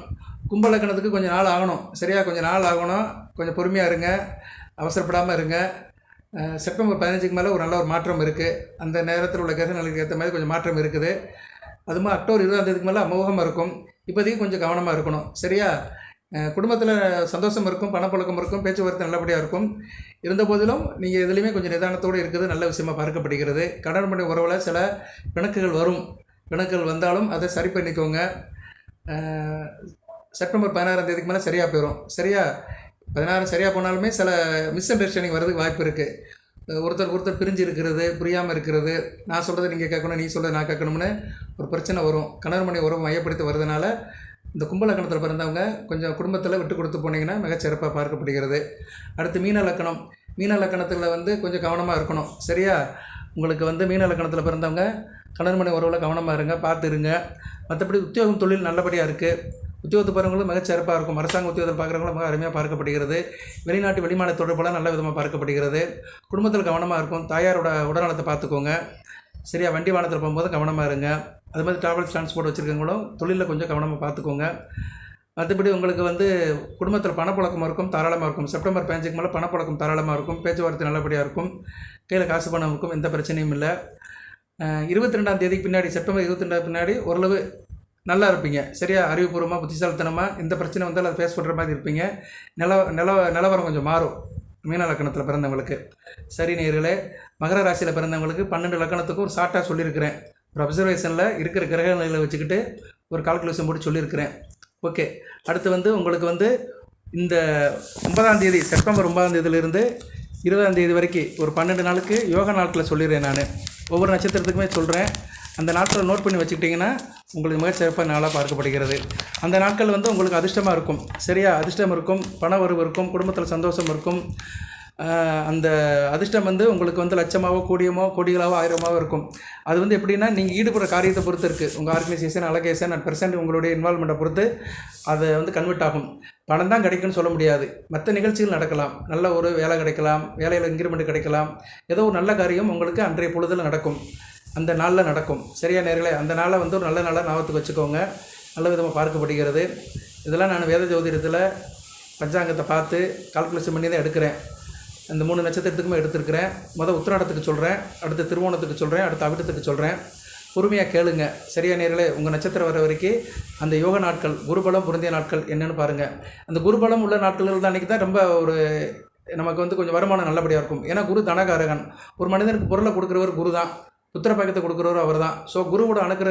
கும்பலக்கணத்துக்கு கொஞ்சம் நாள் ஆகணும். சரியாக கொஞ்சம் நாள் ஆகணும். கொஞ்சம் பொறுமையாக இருங்க. அவசரப்படாமல் இருங்க. செப்டம்பர் பதினஞ்சுக்கு மேலே ஒரு நல்ல ஒரு மாற்றம் இருக்குது அந்த நேரத்தில் உள்ள கிரகங்களுக்கு ஏற்ற மாதிரி கொஞ்சம் மாற்றம் இருக்குது. அதுமாதிரி அக்டோபர் இருபதாம் தேதிக்கு மேலே அமோகமாக இருக்கும். இப்போதைக்கு கொஞ்சம் கவனமாக இருக்கணும். சரியா? குடும்பத்தில் சந்தோஷம் இருக்கும் பணப்பழக்கம் இருக்கும் பேச்சுவார்த்தை நல்லபடியாக இருக்கும். இருந்த போதிலும் நீங்கள் இதுலேயுமே கொஞ்சம் நிதானத்தோடு இருக்குது நல்ல விஷயமா பார்க்கப்படுகிறது. கடன் பண்ணி உறவில் சில பிணக்குகள் வரும். பிணக்குகள் வந்தாலும் அதை சரி பண்ணிக்கோங்க. செப்டம்பர் பதினாறாம் தேதிக்கு மேலே சரியாக போயிடும் சரியா? பதினாறு சரியாக போனாலுமே சில மிஸ் அண்டர்ஸ்டாண்டிங் வர்றதுக்கு வாய்ப்பு இருக்குது ஒருத்தர் ஒருத்தர் பிரிஞ்சு இருக்கிறது புரியாமல் இருக்கிறது. நான் சொல்கிறத நீங்கள் கேட்கணும் நீ சொல்கிறத நான் கேட்கணும்னு ஒரு பிரச்சனை வரும். கணவன் மணி உறவு மையப்படுத்தி வரதுனால இந்த கும்பலக்கணத்தில் பிறந்தவங்க கொஞ்சம் குடும்பத்தில் விட்டு கொடுத்து போனீங்கன்னா மிகச்சிறப்பாக பார்க்கப்படுகிறது. அடுத்து மீன லக்கணம். மீன லக்கணத்தில் வந்து கொஞ்சம் கவனமாக இருக்கணும். சரியா? உங்களுக்கு வந்து மீன லக்கணத்தில் பிறந்தவங்க கணவன் மணி உறவில் கவனமாக இருங்க பார்த்து இருங்க மற்றபடி உத்தியோகம் தொழில் நல்லபடியாக இருக்குது உத்தியோகத்து பாருங்களும் மிகச்சிறப்பாக இருக்கும். அரசாங்க உத்தியோகத்தில் பார்க்குறவங்களும் மிக அருமையாக பார்க்கப்படுகிறது. வெளிநாட்டு வெளிமாநில தொடர்பெல்லாம் நல்ல விதமாக பார்க்கப்படுகிறது. குடும்பத்தில் கவனமாக இருக்கும். தாயாரோட உடல்நலத்தை பார்த்துக்கோங்க. சரியா வண்டி வாகனத்தில் போகும்போது கவனமாக இருங்க. அது மாதிரி ட்ராவல்ஸ் டிரான்ஸ்போர்ட் வச்சுருக்கவங்களும் தொழிலில் கொஞ்சம் கவனமாக பார்த்துக்கோங்க மற்றபடி உங்களுக்கு வந்து குடும்பத்தில் பணப்பழக்கமாக இருக்கும் தாராளமாக இருக்கும். செப்டம்பர் பதினஞ்சுக்கு மேலே பணப்பழக்கம் தாராளமாக இருக்கும் பேச்சுவார்த்தை நல்லபடியாக இருக்கும். கையில் காசு பணம் இருக்கும் எந்த பிரச்சனையும் இல்லை. இருபத்தி ரெண்டாம் தேதிக்கு பின்னாடி செப்டம்பர் இருபத்தி ரெண்டாம் பின்னாடி ஓரளவு நல்லா இருப்பீங்க. சரியா அறிவுபூர்வமாக புத்திசாலித்தனமாக எந்த பிரச்சனை வந்தாலும் அதை ஃபேஸ் பண்ணுற மாதிரி இருப்பீங்க. நில நில நிலவரம் கொஞ்சம் மாறும். மீன லக்கணத்தில் பிறந்தவங்களுக்கு. சரி நேர்களே மகர ராசியில் பிறந்தவங்களுக்கு பன்னெண்டு லக்கணத்துக்கும் ஒரு ஷார்ட்டாக சொல்லியிருக்கிறேன். ஒரு அப்சர்வேஷனில் இருக்கிற கிரக வச்சுக்கிட்டு ஒரு கால்குலேஷன் போட்டு சொல்லியிருக்கிறேன். ஓகே அடுத்து வந்து உங்களுக்கு வந்து இந்த ஒன்பதாம் தேதி செப்டம்பர் ஒன்பதாம் தேதியிலிருந்து இருபதாம் தேதி வரைக்கும் ஒரு பன்னெண்டு நாளுக்கு யோகா நாட்களை சொல்லிடுறேன் நான். ஒவ்வொரு நட்சத்திரத்துக்குமே சொல்கிறேன் அந்த நாட்களை நோட் பண்ணி வச்சுக்கிட்டிங்கன்னா உங்களுக்கு மிகச்சிறப்பாக நாளாக பார்க்கப்படுகிறது. அந்த நாட்கள் வந்து உங்களுக்கு அதிர்ஷ்டமாக இருக்கும். சரியா? அதிர்ஷ்டம் இருக்கும் பண வரவு இருக்கும் குடும்பத்தில் சந்தோஷம் இருக்கும். அந்த அதிர்ஷ்டம் வந்து உங்களுக்கு வந்து லட்சமாகவோ கோடியமோ கோடிகளாகவோ ஆயிரமாவோ இருக்கும். அது வந்து எப்படின்னா நீங்கள் ஈடுபடுற காரியத்தை பொறுத்து இருக்குது உங்கள் ஆர்கனைசேஷன் அலகேஷன் அண்ட் பெர்சன்ட் உங்களுடைய இன்வால்மெண்ட்டை பொறுத்து அதை வந்து கன்வெர்ட் ஆகும். பணம் தான் கிடைக்கும்னு சொல்ல முடியாது. மற்ற நிகழ்ச்சிகள் நடக்கலாம். நல்ல ஒரு வேலை கிடைக்கலாம். வேலையில் இன்க்ரிமெண்ட் கிடைக்கலாம். ஏதோ ஒரு நல்ல காரியம் உங்களுக்கு அன்றைய பொழுதில் நடக்கும். அந்த நாளில் நடக்கும். சரியா நேர்களே? அந்த நாளை வந்து ஒரு நல்ல நாளாக ஞாபகத்துக்கு வச்சுக்கோங்க. நல்ல விதமாக பார்க்கப்படுகிறது. இதெல்லாம் நான் வேத ஜோதிடத்தில் பஞ்சாங்கத்தை பார்த்து கால்குலேஷன் பண்ணி தான் எடுக்கிறேன். இந்த மூணு நட்சத்திரத்துக்குமே எடுத்திருக்கிறேன். மொதல் உத்திராடத்துக்கு சொல்கிறேன் அடுத்து திருவோணத்துக்கு சொல்கிறேன் அடுத்து அவிட்டத்துக்கு சொல்கிறேன் பொறுமையாக கேளுங்க. சரியா நேர்களே உங்கள் நட்சத்திரம் வர வரைக்கும் அந்த யோக நாட்கள் குருபலம் பொருந்திய நாட்கள் என்னென்னு பாருங்கள் அந்த குருபலம் உள்ள நாட்கள் தான் அன்றைக்கி தான் ரொம்ப ஒரு நமக்கு வந்து கொஞ்சம் வருமானம் நல்லபடியாக இருக்கும். ஏன்னா குரு தனகாரகன். ஒரு மனிதனுக்கு பொருளை கொடுக்குறவர் குரு தான் புத்திர பாக்கியத்தை கொடுக்குறவரும் அவர் தான் ஸோ குருவோட அணுக்கிற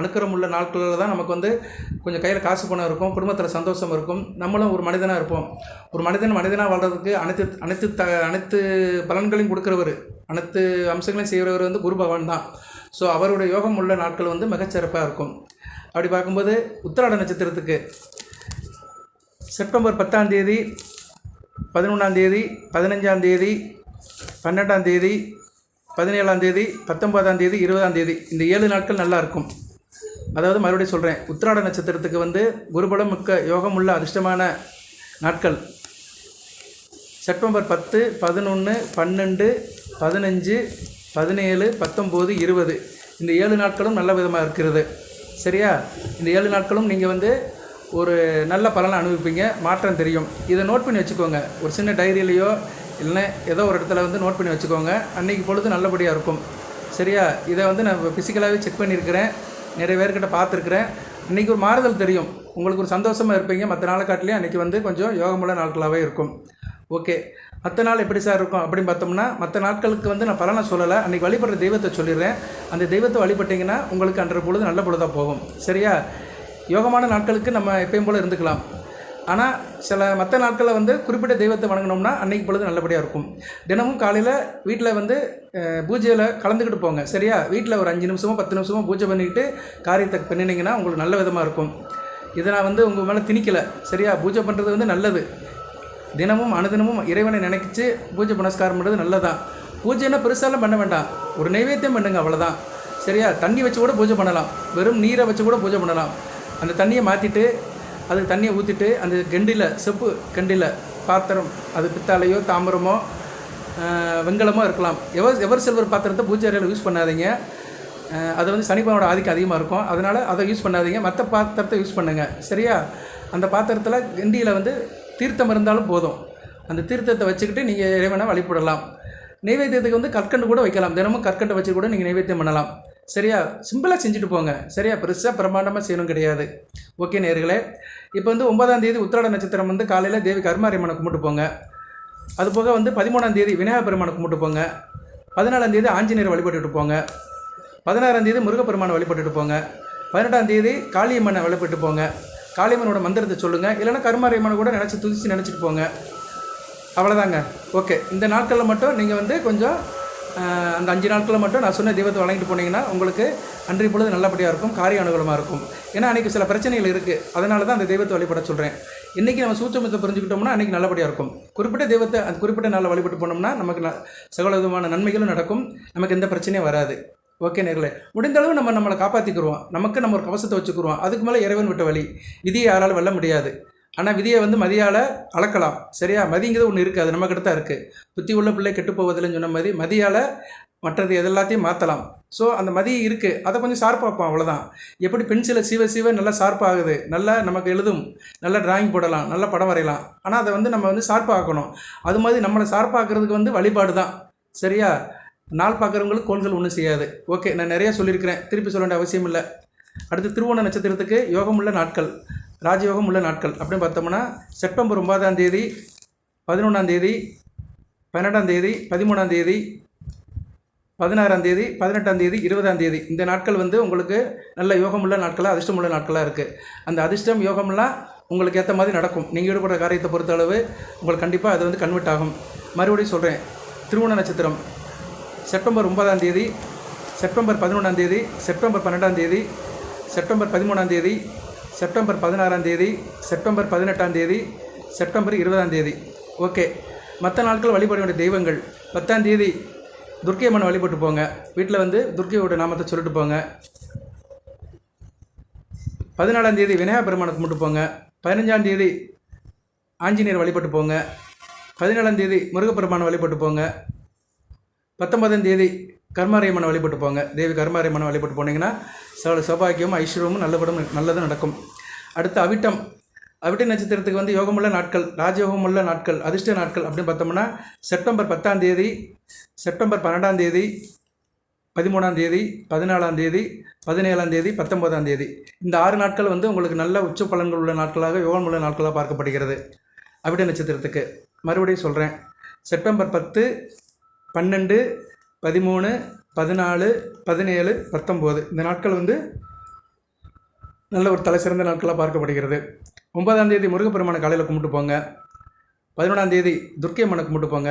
அணுக்கிறம் உள்ள நாட்களில் தான் நமக்கு வந்து கொஞ்சம் கையில் காசு பணம் இருக்கும். குடும்பத்தில் சந்தோஷம் இருக்கும். நம்மளும் ஒரு மனிதனாக இருப்போம். ஒரு மனிதன் மனிதனாக வாழ்றதுக்கு அனைத்து அனைத்து த அனைத்து பலன்களையும் கொடுக்குறவர் அனைத்து அம்சங்களையும் செய்கிறவர் வந்து குரு பகவான் தான். ஸோ அவருடைய யோகம் உள்ள நாட்கள் வந்து மிகச்சிறப்பாக இருக்கும். அப்படி பார்க்கும்போது உத்திராட நட்சத்திரத்துக்கு செப்டம்பர் பத்தாம் தேதி பதினொன்றாம் தேதி பதினஞ்சாம் தேதி பன்னெண்டாம் தேதி பதினேழாம் தேதி பத்தொன்பதாம் தேதி இருபதாம் தேதி இந்த ஏழு நாட்கள் நல்லா இருக்கும். அதாவது மறுபடியும் சொல்கிறேன் உத்திராட நட்சத்திரத்துக்கு வந்து குருபலம் மிக்க யோகம் உள்ள அதிர்ஷ்டமான நாட்கள். செப்டம்பர் பத்து பதினொன்று பன்னெண்டு பதினஞ்சு பதினேழு பத்தொம்போது இருபது. இந்த ஏழு நாட்களும் நல்ல விதமாக இருக்கிறது. சரியா? இந்த ஏழு நாட்களும் நீங்கள் வந்து ஒரு நல்ல பலனை அனுபவிப்பீங்க. மாற்றம் தெரியும். இதை நோட் பண்ணி வச்சுக்கோங்க. ஒரு சின்ன டைரியிலையோ இல்லைன்னா ஏதோ ஒரு இடத்துல வந்து நோட் பண்ணி வச்சுக்கோங்க. அன்றைக்கி பொழுது நல்லபடியாக இருக்கும். சரியா? இதை வந்து நான் ஃபிசிக்கலாகவே செக் பண்ணியிருக்கிறேன். நிறைய பேர்கிட்ட பார்த்துருக்குறேன். இன்றைக்கி ஒரு மாறுதல் தெரியும். உங்களுக்கு ஒரு சந்தோஷமாக இருப்பீங்க. மற்ற நாளை காட்டிலையும் அன்றைக்கி வந்து கொஞ்சம் யோகமுள்ள நாட்களாகவே இருக்கும். ஓகே. மற்ற நாள் எப்படி சார் இருக்கும் அப்படின்னு பார்த்தோம்னா மற்ற நாட்களுக்கு வந்து நான் பலனை சொல்லலை. அன்றைக்கி வழிபடுற தெய்வத்தை சொல்லிடுறேன். அந்த தெய்வத்தை வழிபட்டிங்கன்னா உங்களுக்கு அன்றைய பொழுது நல்ல பொழுதாக போகும். சரியா? யோகமான நாட்களுக்கு நம்ம எப்பயும் போல் இருந்துக்கலாம். ஆனால் சில மற்ற நாட்களில் வந்து குறிப்பிட்ட தெய்வத்தை வணங்கினோம்னா அன்னைக்கு பொழுது நல்லபடியாக இருக்கும். தினமும் காலையில் வீட்டில் வந்து பூஜையில் கலந்துக்கிட்டு போங்க சரியா? வீட்டில் ஒரு அஞ்சு நிமிஷமோ பத்து நிமிஷமோ பூஜை பண்ணிக்கிட்டு காரியத்தை பண்ணினீங்கன்னா உங்களுக்கு நல்ல விதமாக இருக்கும். இதை நான் வந்து உங்கள் மேலே திணிக்கலை சரியா? பூஜை பண்ணுறது வந்து நல்லது. தினமும் அனுதினமும் இறைவனை நினைக்கிச்சு பூஜை புனஸ்காரம் பண்ணுறது நல்லதான் பூஜைன்னா பெருசாலாம் பண்ண வேண்டாம். ஒரு நைவேத்தியம் பண்ணுங்க அவ்வளோதான் சரியா? தண்ணி வச்சு கூட பூஜை பண்ணலாம். வெறும் நீரை வச்சு கூட பூஜை பண்ணலாம். அந்த தண்ணியை மாற்றிட்டு அதுக்கு தண்ணியை ஊற்றிட்டு அந்த கெண்டியில் செப்பு கெண்டியில் பாத்திரம் அது பித்தாலையோ தாமிரமோ வெங்கலமோ இருக்கலாம். எவர் எவர் சில்வர் பாத்திரத்தை பூஜை அறையில் யூஸ் பண்ணாதீங்க. அது வந்து சனிப்பனோட ஆதிக்கம் அதிகமாக இருக்கும். அதனால் அதை யூஸ் பண்ணாதீங்க. மற்ற பாத்திரத்தை யூஸ் பண்ணுங்கள் சரியா? அந்த பாத்திரத்தில் கெண்டியில் வந்து தீர்த்தம் இருந்தாலும் போதும். அந்த தீர்த்தத்தை வச்சுக்கிட்டு நீங்கள் இறைவனை வழிபடலாம். நைவேத்தியத்துக்கு வந்து கற்கண்டு கூட வைக்கலாம். தினமும் கற்கண்டை வச்சு கூட நீங்கள் நைவேத்தியம் பண்ணலாம். சரியா? சிம்பிளாக செஞ்சுட்டு போங்க. சரியா? பெருசாக பிரம்மாண்டமாக செய்யணும் கிடையாது. ஓகே நேர்களே. இப்போ வந்து ஒன்பதாம் தேதி உத்திராட நட்சத்திரம் வந்து காலையில் தேவி கருமாரியம்மனை கும்பிட்டு போங்க. அதுபோக வந்து பதிமூணாம் தேதி விநாயகர் பெருமானை கும்பிட்டு போங்க. பதினாலாம் தேதி ஆஞ்சநேயர் வழிபட்டுட்டு போங்க. பதினாறாம் தேதி முருகப்பெருமானை வழிபட்டுட்டு போங்க. பதினெட்டாம் தேதி காளியம்மனை வழிபட்டு போங்க. காளியம்மனோட மந்திரத்தை சொல்லுங்கள் இல்லைன்னா கருமாரியம்மனை கூட நினச்சி துதிச்சு நினச்சிட்டு போங்க. அவ்வளோதாங்க ஓகே இந்த நாட்களில் மட்டும் நீங்கள் வந்து கொஞ்சம் அந்த அஞ்சு நாட்களில் மட்டும் நான் சொன்ன தெய்வத்தை வழங்கிட்டு போனீங்கன்னா உங்களுக்கு அன்றைய பொழுது நல்லபடியாக இருக்கும் காரிய அனுகூலமாக இருக்கும். ஏன்னா அன்றைக்கி சில பிரச்சனைகள் இருக்குது அதனால தான் அந்த தெய்வத்தை வழிபட சொல்கிறேன் இன்றைக்கி நம்ம சூட்சமத்தை புரிஞ்சுக்கிட்டோம்னா அன்றைக்கி நல்லபடியாக இருக்கும். குறிப்பிட்ட தெய்வத்தை அந்த குறிப்பிட்ட நாளில் வழிபட்டு போனோம்னா நமக்கு ந- சகல விதமான நன்மைகளும் நடக்கும். நமக்கு எந்த பிரச்சனையும் வராது. ஓகே நேர்களே முடிந்தளவு நம்ம நம்மளை காப்பாற்றிக்கிருவோம் நமக்கு நம்ம ஒரு கவசத்தை வச்சுக்கிருவோம். அதுக்கு மேலே இறைவன் விட்ட வழி. விதியை யாராலும் வெல்ல முடியாது. ஆனால் விதியை வந்து மதியால் அளக்கலாம். சரியா? மதிங்கிறது ஒன்று இருக்குது அது நம்மக்கிட்ட தான் இருக்குது புத்தி உள்ள பிள்ளை கெட்டு போவதில்லைன்னு சொன்ன மாதிரி மதியால் மற்றது எதெல்லாத்தையும் மாற்றலாம் ஸோ அந்த மதி இருக்குது அதை கொஞ்சம் ஷார்ப்பாப்போம் அவ்வளோதான் எப்படி பென்சிலை சீவ சீவ நல்லா ஷார்ப்பாகுது நல்லா நமக்கு எழுதும். நல்லா டிராயிங் போடலாம். நல்லா படம் வரையலாம். ஆனால் அதை வந்து நம்ம வந்து ஷார்ப்பாக்கணும் அது மாதிரி நம்மளை ஷார்ப்பாக்குறதுக்கு வந்து வழிபாடு தான். சரியா? நாள் பார்க்குறவங்களுக்கு கோள்கள் ஒன்றும் செய்யாது. ஓகே நான் நிறையா சொல்லியிருக்கிறேன். திருப்பி சொல்ல வேண்டிய அவசியம் இல்லை. அடுத்து திருவோண நட்சத்திரத்துக்கு யோகமுள்ள நாட்கள். ராஜயோகம் உள்ள நாட்கள் அப்படின்னு பார்த்தோம்னா செப்டம்பர் ஒன்பதாம் தேதி பதினொன்றாம் தேதி பன்னெண்டாம் தேதி பதிமூணாம் தேதி பதினாறாம் தேதி பதினெட்டாம் தேதி இருபதாம் தேதி. இந்த நாட்கள் வந்து உங்களுக்கு நல்ல யோகமுள்ள நாட்களாக அதிர்ஷ்டமுள்ள நாட்களாக இருக்குது அந்த அதிர்ஷ்டம் யோகம்லாம் உங்களுக்கு ஏற்ற மாதிரி நடக்கும். நீங்கள் ஈடுபடுற காரியத்தை பொறுத்தளவு உங்களுக்கு கண்டிப்பாக அது வந்து கன்வெர்ட் ஆகும். மறுபடியும் சொல்கிறேன் திருவோண நட்சத்திரம். செப்டம்பர் ஒன்பதாம் தேதி செப்டம்பர் பதினொன்றாம் தேதி செப்டம்பர் பன்னெண்டாம் தேதி செப்டம்பர் பதிமூணாம் தேதி செப்டம்பர் பதினாறாம் தேதி செப்டம்பர் பதினெட்டாம் தேதி செப்டம்பர் இருபதாம் தேதி. ஓகே. மற்ற நாட்கள் வழிபட வேண்டிய தெய்வங்கள். பத்தாம் தேதி துர்க்கை அம்மன் வழிபட்டு போங்க. வீட்டில் வந்து துர்க்கையோட நாமத்தை சொல்லிட்டு போங்க. பதினாலாம் தேதி விநாயகர் பெருமானை கும்பிட்டு போங்க. பதினஞ்சாம் தேதி ஆஞ்சநேயர் வழிபட்டு போங்க. பதினேழாம் தேதி முருகப்பெருமானை வழிபட்டு போங்க. பத்தொன்பதாம் தேதி கர்மாரியம்மனை வழிபட்டு போங்க. தேவி கர்மாரியம்மனை வழிபட்டு போனீங்கன்னா சகல சௌபாகியமும் ஐஸ்வர்யமும் நல்லபடும் நல்லதும் நடக்கும். அடுத்து அவிட்டம். அவிட்ட நட்சத்திரத்துக்கு வந்து யோகமுள்ள நாட்கள் ராஜயோகமுள்ள நாட்கள் அதிர்ஷ்ட நாட்கள் அப்படின்னு பார்த்தோம்னா செப்டம்பர் பத்தாம் தேதி செப்டம்பர் பன்னெண்டாம் தேதி பதிமூணாம் தேதி பதினாலாம் தேதி பதினேழாம் தேதி பத்தொன்பதாம் தேதி. இந்த ஆறு நாட்கள் வந்து உங்களுக்கு நல்ல உச்ச பலன்கள் உள்ள நாட்களாக யோகம் உள்ள நாட்களாக பார்க்கப்படுகிறது. அவிட்ட நட்சத்திரத்துக்கு. மறுபடியும் சொல்கிறேன் செப்டம்பர் பத்து பன்னெண்டு பதிமூணு பதினாலு பதினேழு பத்தொம்போது. இந்த நாட்கள் வந்து நல்ல ஒரு தலை சிறந்த நாட்களாக பார்க்கப்படுகிறது. ஒன்பதாம் தேதி முருகப்பெருமானை காலையில் கும்பிட்டு போங்க. பதினொன்றாம் தேதி துர்க்கை அம்மனை கும்பிட்டு போங்க.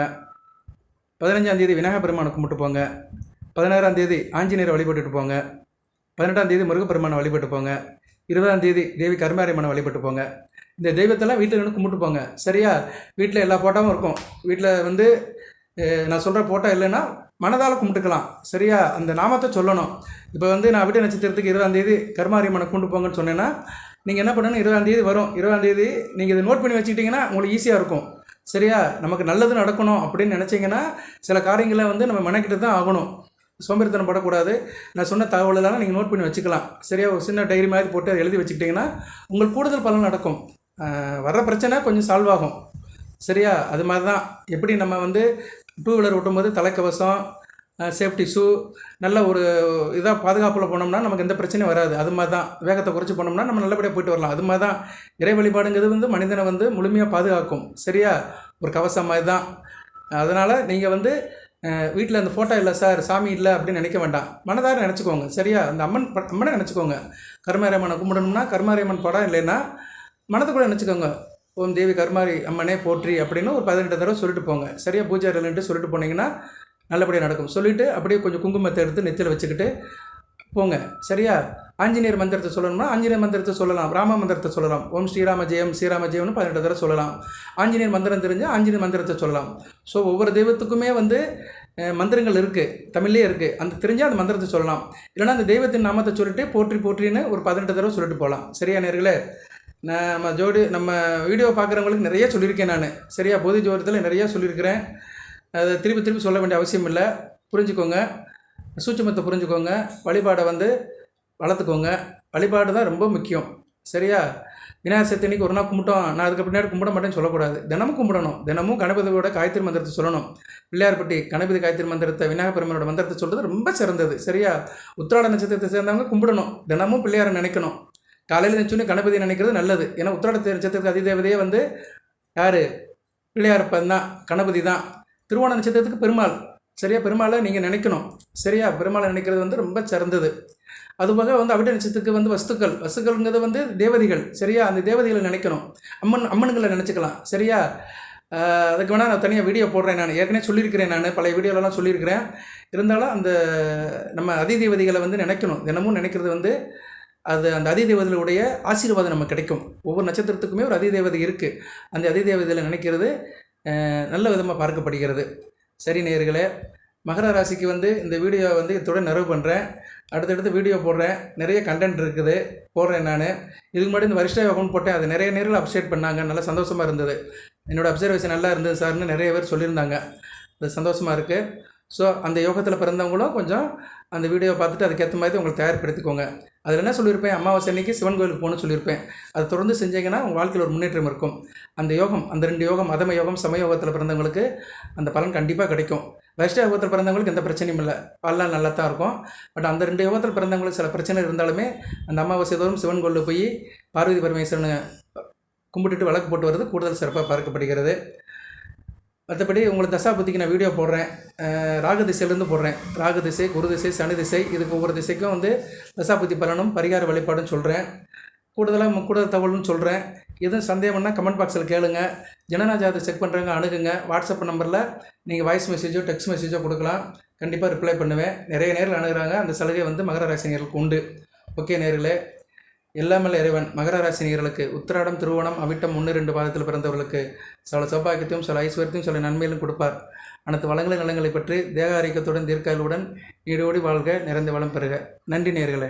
பதினஞ்சாம் தேதி விநாயகர் பெருமானை கும்பிட்டு போங்க. பதினாறாம் தேதி ஆஞ்சநேயரை வழிபட்டுட்டு போங்க. பதினெட்டாம் தேதி முருகப்பெருமானை வழிபட்டு போங்க. இருபதாம் தேதி தேவி கருமாரியம்மனை வழிபட்டு போங்க. இந்த தெய்வத்தெல்லாம் வீட்டில் நின்று கும்பிட்டு போங்க. சரியா? வீட்டில் எல்லா ஃபோட்டோவும் இருக்கும். வீட்டில் வந்து நான் சொல்கிற ஃபோட்டோ இல்லைன்னா மனதால் கும்பிட்டுக்கலாம். சரியா? அந்த நாமத்தை சொல்லணும். இப்போ வந்து நான் விட்டு நட்சத்திரத்துக்கு இருபதாம் தேதி கருமாரியம்மனை கொண்டு போங்கன்னு சொன்னேன்னா நீங்கள் என்ன பண்ணணும்? இருபதாம் தேதி வரும். இருபதாம் தேதி நீங்கள் இதை நோட் பண்ணி வச்சுக்கிட்டிங்கன்னா உங்களுக்கு ஈஸியாக இருக்கும். சரியா? நமக்கு நல்லது நடக்கணும் அப்படின்னு நினச்சிங்கன்னா சில காரியங்களை வந்து நம்ம மெனக்கிட்டு தான் ஆகணும். சோம்பேறித்தனம் படக்கூடாது. நான் சொன்ன தகவலெல்லாம் நீங்கள் நோட் பண்ணி வச்சுக்கலாம். சரியா? ஒரு சின்ன டைரி மாதிரி போட்டு அதை எழுதி வச்சுக்கிட்டிங்கன்னா உங்களுக்கு கூடுதல் பலன் நடக்கும். வர்ற பிரச்சனை கொஞ்சம் சால்வ் ஆகும். சரியா? அது மாதிரி தான் எப்படி நம்ம வந்து டூ வீலர் ஓட்டும்போது தலைக்கவசம் சேஃப்டி ஷூ நல்ல ஒரு இதாக பாதுகாப்பில் போனோம்னா நமக்கு எந்த பிரச்சனையும் வராது. அது மாதிரி தான் வேகத்தை குறைச்சி போனோம்னா நம்ம நல்லபடியாக போயிட்டு வரலாம். அது மாதிரி தான் இறை வழிபாடுங்கிறது வந்து மனிதனை வந்து முழுமையாக பாதுகாக்கும். சரியா? ஒரு கவசம் மாதிரி தான் அதனால் நீங்கள் வந்து வீட்டில் அந்த ஃபோட்டோ இல்லை சார் சாமி இல்லை அப்படின்னு நினைக்க வேண்டாம். மனதார நினச்சிக்கோங்க. சரியா? அந்த அம்மன் ப- அம்மனை நினச்சிக்கோங்க. கருமாரியம்மனை கும்பிடணும்னா கருமாரியம்மன் படம் இல்லைன்னா மனதுக்குள்ளே நினச்சிக்கோங்க. ஓம் தேவி கருமாரி அம்மனே போற்றி அப்படின்னு ஒரு பதினெட்டு தடவை சொல்லிட்டு போங்க. சரியா பூஜை இல்லைன்ட்டு சொல்லிட்டு போனீங்கன்னா நல்லபடியாக நடக்கும். சொல்லிவிட்டு அப்படியே கொஞ்சம் குங்குமத்தை எடுத்து நெத்தியில் வச்சுக்கிட்டு போங்க. சரியா? ஆஞ்சநேயர் மந்திரத்தை சொல்லணும்னா ஆஞ்சநேயர் மந்திரத்தை சொல்லலாம். ராம மந்திரத்தை சொல்லலாம். ஓம் ஸ்ரீராம ஜெயம் ஸ்ரீராம ஜெயம்னு பதினெட்டு தடவை சொல்லலாம். ஆஞ்சநேயர் மந்திரம் தெரிஞ்சு ஆஞ்சநேயர் மந்திரத்தை சொல்லலாம். ஸோ ஒவ்வொரு தெய்வத்துக்குமே வந்து மந்திரங்கள் இருக்குது தமிழ்லேயே இருக்குது அந்த தெரிஞ்சால் அந்த மந்திரத்தை சொல்லலாம். இல்லைன்னா அந்த தெய்வத்தின் நாமத்தை சொல்லிட்டு போற்றி போற்றின்னு ஒரு பதினெட்டு தடவை சொல்லிட்டு போகலாம். சரியா நேர்களே? நான் நம்ம ஜோடி நம்ம வீடியோ பார்க்குறவங்களுக்கு நிறைய சொல்லியிருக்கேன் நான். சரியா? பொது ஜோதிடத்தில் நிறையா சொல்லியிருக்கிறேன். அதை திருப்பி திருப்பி சொல்ல வேண்டிய அவசியம் இல்லை. புரிஞ்சுக்கோங்க. சூட்சுமத்தை புரிஞ்சுக்கோங்க. வழிபாடை வந்து வளர்த்துக்கோங்க. வழிபாடு தான் ரொம்ப முக்கியம். சரியா? விநாயகர் சதுர்த்தி ஒரு நாள் கும்பிட்டோம். நான் அதுக்கு பின்னாடி கும்பிட மாட்டேன்னு சொல்லக்கூடாது. தினமும் கும்பிடணும். தினமும் கணபதியோட காயத்ரி மந்திரத்தை சொல்லணும். பிள்ளையார்பட்டி கணபதி காயத்ரி மந்திரத்தை விநாயகர் பெருமனோட மந்திரத்தை சொல்கிறது ரொம்ப சிறந்தது. சரியா? உத்திராட நட்சத்திரத்தை சேர்ந்தவங்க கும்பிடணும். தினமும் பிள்ளையாரை நினைக்கணும். காலையில் நினச்சோன்னே கணபதி நினைக்கிறது நல்லது. ஏன்னா உத்திராட நட்சத்திரத்துக்கு அதிதேவதையே வந்து யார்? பிள்ளையாரப்பன் தான் கணபதி தான். திருவோண நட்சத்திரத்துக்கு பெருமாள். சரியா? பெருமாளை நீங்கள் நினைக்கணும். சரியா? பெருமாளை நினைக்கிறது வந்து ரொம்ப சிறந்தது. அதுபோக வந்து அவிட்ட நட்சத்திரத்துக்கு வந்து வஸ்துக்கள். வஸ்துக்கள்ங்கிறது வந்து தேவதைகள். சரியா? அந்த தேவதைகளை நினைக்கணும். அம்மன் அம்மன்களை நினச்சிக்கலாம். சரியா? அதுக்கு வேணால் நான் தனியாக வீடியோ போடுறேன் நான். ஏற்கனவே சொல்லியிருக்கிறேன் நான். பழைய வீடியோலலாம் சொல்லியிருக்கிறேன். இருந்தாலும் அந்த நம்ம அதிதேவதைகளை வந்து நினைக்கணும். தினமும் நினைக்கிறது வந்து அது அந்த அதிதேவதைகளுடைய ஆசீர்வாதம் நமக்கு கிடைக்கும். ஒவ்வொரு நட்சத்திரத்துக்குமே ஒரு அதிதேவதை இருக்குது அந்த அதிதேவதையில் நினைக்கிறது நல்ல விதமாக பார்க்கப்படுகிறது. சரி நேர்களே மகர ராசிக்கு வந்து இந்த வீடியோ வந்து இத்துடன் நிறைவு பண்ணுறேன் அடுத்தடுத்து வீடியோ போடுறேன். நிறைய கண்டென்ட் இருக்குது. போடுறேன் நான். இதுக்கு முன்னாடி இந்த வருஷ அக்கௌண்ட் போட்டேன். அது நிறைய நேரில் அப்சேட் பண்ணாங்க. நல்லா சந்தோஷமாக இருந்தது. என்னோடய அப்சர்வேஷன் நல்லா இருந்தது சார்னு நிறைய பேர் சொல்லியிருந்தாங்க. அது சந்தோஷமாக இருக்குது ஸோ அந்த யோகத்தில் பிறந்தவங்களும் கொஞ்சம் அந்த வீடியோவை பார்த்துட்டு அதுக்கேற்ற மாதிரி உங்களுக்கு தயார்படுத்திக்கோங்க. அதில் என்ன சொல்லியிருப்பேன்? அமாவாசை அன்றைக்கி சிவன் கோயிலுக்கு போகணும்னு சொல்லியிருப்பேன். அதை தொடர்ந்து செஞ்சீங்கன்னா உங்கள் வாழ்க்கையில் ஒரு முன்னேற்றம் இருக்கும். அந்த யோகம் அந்த ரெண்டு யோகம் அதம யோகம் சமயோகத்தில் பிறந்தவங்களுக்கு அந்த பலன் கண்டிப்பாக கிடைக்கும். வரிஷ்ட யோகத்தில் பிறந்தவங்களுக்கு எந்த பிரச்சனையும் இல்லை. பல்லாம் நல்லா தான் இருக்கும். பட் அந்த ரெண்டு யோகத்தில் பிறந்தவங்களுக்கு சில பிரச்சனை இருந்தாலுமே அந்த அமாவாசை தோறும் சிவன் கோயிலில் போய் பார்வதி பரமேஸ்வரனை கும்பிட்டுட்டு வழக்கு போட்டு வர்றது கூடுதல் சிறப்பாக பார்க்கப்படுகிறது. மற்றபடி உங்களுக்கு தசா புத்திக்கு நான் வீடியோ போடுறேன். ராகு திசையிலேருந்து போடுறேன். ராகு திசை குரு திசை சனி திசை இதுக்கு ஒவ்வொரு திசைக்கும் வந்து தசா புத்தி பலனும் பரிகார வழிபாடும் சொல்கிறேன் கூடுதலாக கூடுதல் தகவலும் சொல்கிறேன் எதுவும் சந்தேகம்னா கமெண்ட் பாக்ஸில் கேளுங்க. ஜனநாஜாதை செக் பண்ணுறவங்க அணுகுங்க. வாட்ஸ்அப் நம்பரில் நீங்கள் வாய்ஸ் மெசேஜோ டெக்ஸ்ட் மெசேஜோ கொடுக்கலாம். கண்டிப்பாக ரிப்ளை பண்ணுவேன். நிறைய நேரில் அணுகுறாங்க. அந்த சலுகை வந்து மகர ராசினியர்களுக்கு உண்டு. ஓகே நேரில் எல்லாமே இறைவன் மகர ராசினியர்களுக்கு உத்திராடம் திருவோணம் அவிட்டம் ஒன்று ரெண்டு பாதத்தில் பிறந்தவர்களுக்கு சில சௌபாகியத்தையும் சில ஐஸ்வர்யத்தையும் சில நன்மையிலும் கொடுப்பார். அனைத்து வளங்களை நலங்களை பற்றி தேக ஆரோக்கியத்துடன் தீர்க்காயலுடன் ஈடோடி வாழ்க நிறைந்த வளம் பெறுக. நன்றி நேர்களே.